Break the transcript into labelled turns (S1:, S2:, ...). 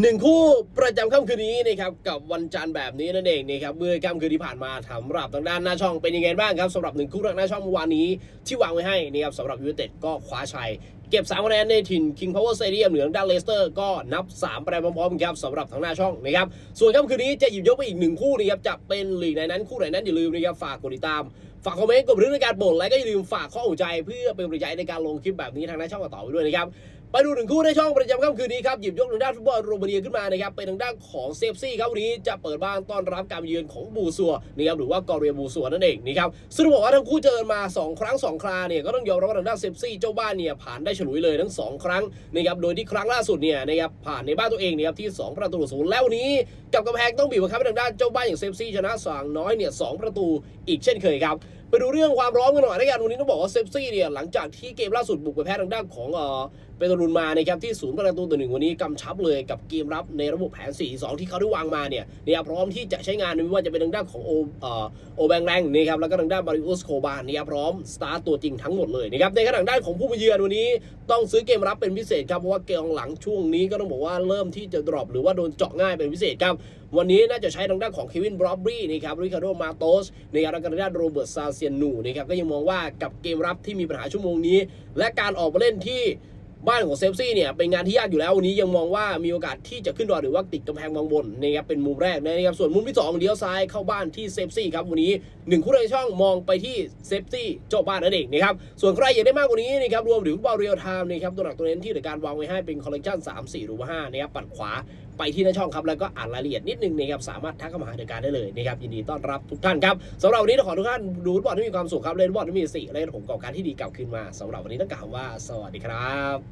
S1: หนึ่งคู่ประจำค่ำคืนนี้นะครับกับวันจันทร์แบบนี้นั่นเองนะครับเมื่อค่ำคืนที่ผ่านมาสำหรับทางด้านหน้าช่องเป็นยังไงบ้างครับสำหรับหนึ่งคู่แรกหน้าช่องเมื่อวานนี้ที่วางไว้ให้นะครับสำหรับยูไนเต็ดก็คว้าชัย เก็บ3คะแนนในถิ่น King Power Stadium เหนือด้านเลสเตอร์ก็นับ3ไปพร้อมๆกันครับสำหรับทางหน้าช่องนะครับส่วนค่ำคืนนี้จะหยิบยกไปอีกหนึ่งคู่นะครับจะเป็นลีกไหนนั้นคู่ไหนนั้นอย่าลืมนะครับฝากกดติดตามฝากคอมเมนต์กดบันทึกในการบ่นและก็อย่าลืมฝากข้อหัวใจเพื่อเป็นกำลังใจในการลงคลิปแบบนี้ทางหน้าช่องต่อไปด้วยนะครับ ไปดูหนึ่งคู่ในช่องประจำค่ำคืนนี้ครับ หยิบยกทางด้านฟุตบอลโรมาเนียขึ้นมานะครับ เป็นทางด้านของเซฟซี่ครับวันนี้จะเปิดบ้านต้อนรับการเยือนของบูซัวนะครับหรือว่ากอเรียบูซัวนั่นเองนะครับซึ่งต้องบอกว่าทั้งคู่เจอกันมา 2 ครั้ง 2 คราเนี่ยก็ต้องยอมรับว่าทางด้านเซฟซี่เจ้าบ้านเนี่ยผ่านได้ฉลุยเลยทั้ง 2 ครั้งนะครับโดยที่ครั้งล่าสุดเนี่ยนะครับผ่านในบ้านตัวเองนะครับที่ 2 ประตูศูนย์แล้ววันนี้ กับกำแพงต้องบีบบังคับให้ทางด้านเจ้าบ้านอย่างเซฟซี่ชนะสางน้อยเนี่ยสประตูอีกเช่นเคยครับ ไปดูเรื่องความร้อมกันหน่อยนการวันนี้ต้องบอกว่าเซฟซี่เนี่ยหลังจากที่เกมล่าสุดบุกไปแพ้ทางด้านของเอ่อเปโตรุนมานะครับที่ศูนย์ประตูต่อหนึ่งวันนี้กำชับเลยกับเกมรับในระบบแผน 4-2 ที่เขาได้วางมาเนี่ยเนี่ยพร้อมที่จะใช้งานไม่ว่าจะเป็นทางด้านของโอเอ่อโอแบงแรงนะครับแล้วก็ทางด้านบาริอุสโคบานเนี่ยพร้อมสตาร์ตตัวจริงทั้งหมดเลยนะครับในขณะทางด้านของผู้มาเยือนวันนี้ต้องซื้อเกมรับเป็นพิเศษครับเพราะว่าเกมหลังช่วงนี้ก็ต้องบอกว่าเริ่มที่จะดรอปหรือว่าโดนเจาะง่ายเป็นพิเศษครับ วันนี้น่าจะใช้ทางด้านของเควินบรอบบี้นะครับริคาร์โดมาโตสนะครับแล้วก็ทางด้านโรเบิร์ตซาเซียนูนะครับก็ยังมองว่ากับเกมรับที่มีปัญหาชั่วโมงนี้ และการออกมาเล่นที่ บ้านของเซฟซี่เนี่ยเป็นงานที่ยากอยู่แล้ววันนี้ยังมองว่ามีโอกาสที่จะขึ้นดอหรือว่าติดกำแพงบางบนนะครับเป็นมุมแรกนะครับส่วนมุมที่สองเลี้ยวซ้ายเข้าบ้านที่เซฟซี่ครับวันนี้หนึ่งคู่ในช่องมองไปที่เซฟซี่เจ้าบ้านนั่นเองนะครับส่วนใครอยากได้มากกว่านี้นะครับรวมถึงบอลเรียลไทม์นะครับตัวหนักตัวเน้นที่ในการวางไว้ให้เป็นคอลเลกชัน3 4 หรือว่า5นะครับปัดขวาไปที่หน้าช่องครับแล้วก็อ่านรายละเอียดนิดนึงนะครับสามารถทักเข้ามาหาในการได้เลยนะครับยินดีต้อนรับทุกท่านครับสำหรับวันนี้ขอทุกท่านดูฟุตบอลที่มีความสุขครับเล่นบอลที่มีสติเล่นผมก่อการที่ดีกลับคืนมาสำหรับวันนี้ต้องกล่าวว่าสวัสดีครับ